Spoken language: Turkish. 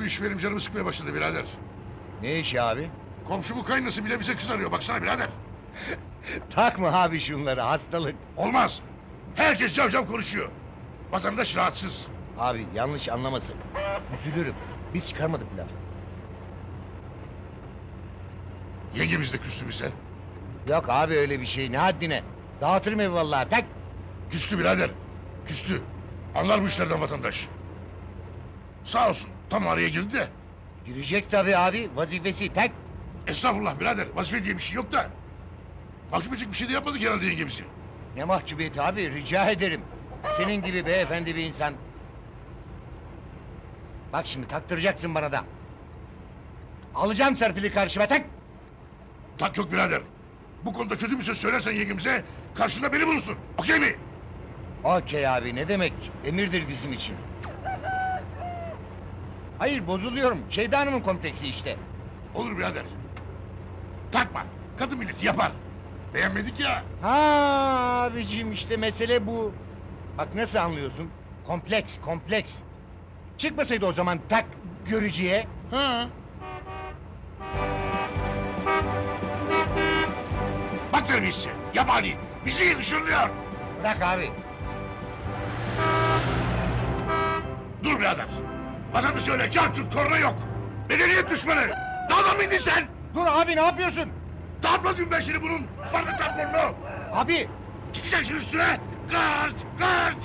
iş benim canımı sıkmaya başladı birader. Ne işi abi? Komşumun kaynası bile bize kız arıyor. Baksana birader. Takma abi şunları hastalık. Olmaz. Herkes cavcav konuşuyor. Vatandaş rahatsız. Abi yanlış anlamasın. Üzülürüm. Biz çıkarmadık bu lafı. Yengemiz de küstü bize. Yok abi öyle bir şey ne haddine. Dağıtırım evi vallahi tak. Küstü birader. Küstü. Anlar bu işlerden vatandaş. Sağ olsun. Tam araya girdi de. Girecek tabii abi vazifesi tak. Estağfurullah birader. Vazife diye bir şey yok da. Mahcup edecek bir şey de yapmadık herhalde yengemizi. Ne mahcubiyeti abi rica ederim. Senin gibi beyefendi bir insan. Bak şimdi taktıracaksın bana da. Alacağım Serpil'i karşıma tak. Tak yok birader. Bu konuda kötü bir söz söylersen yengemize karşında beni bulursun. Okey mi? Okey abi ne demek? Emirdir bizim için. Hayır bozuluyorum. Şeyda Hanım'ın kompleksi işte. Olur birader. Takma. Kadın milleti yapar. Beğenmedik ya. Ha abicim işte mesele bu. Bak nasıl anlıyorsun? Kompleks, kompleks. Çıkmasaydı o zaman tak görücüye. Ha. Bak terbiyesize. Yabani. Bizi ışınlıyor. Bırak abi. Dur birader. Vatandaş öyle cartut korna yok. Medeniyet düşmanı. Dağdan mı indin sen? Dur abi ne yapıyorsun? Dağıtmaz ben seni bunun. Farklı tatlını. Abi Çıkacaksın üstüne. Kaç, kaç.